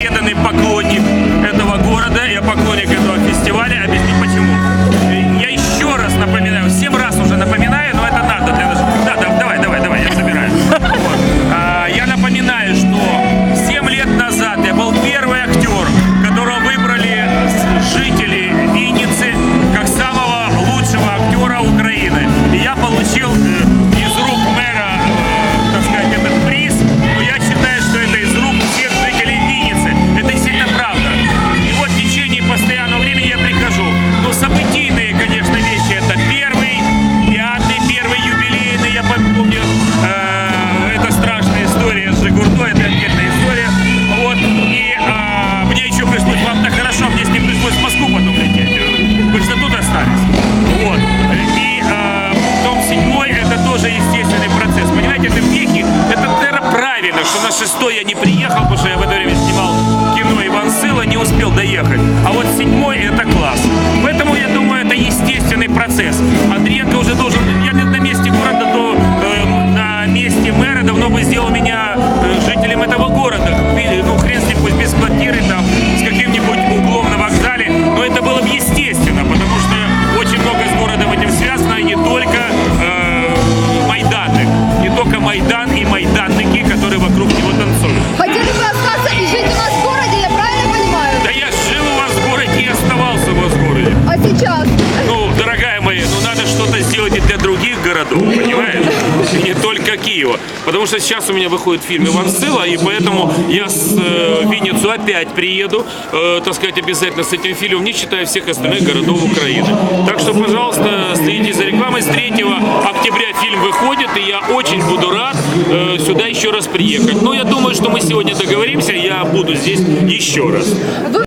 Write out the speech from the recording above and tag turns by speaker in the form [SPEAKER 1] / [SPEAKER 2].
[SPEAKER 1] преданный поклонник этого города, я поклонник событийные, конечно, вещи. Это первый, пятый, первый юбилейный, я помню. э, это страшная история с Жигурдой, это отдельная история. Вот. И а, мне еще пришлось, вам так хорошо, мне с ним пришлось в Москву потом лететь. Вы же тут остались. Вот. И а, дом седьмой это тоже естественный процесс. Понимаете, это вехи, это, наверное, правильно, что на шестой я не приехал, потому что я в это время снимал кино Иван Сыла, не успел доехать. И не только Киева. Потому что сейчас у меня выходит фильм «Иван Сыла», и поэтому я с э, в Винницу опять приеду, э, так сказать, обязательно с этим фильмом, не считая всех остальных городов Украины. Так что, пожалуйста, следите за рекламой. С 3 октября фильм выходит, и я очень буду рад э, сюда еще раз приехать. Но я думаю, что мы сегодня договоримся, я буду здесь еще раз.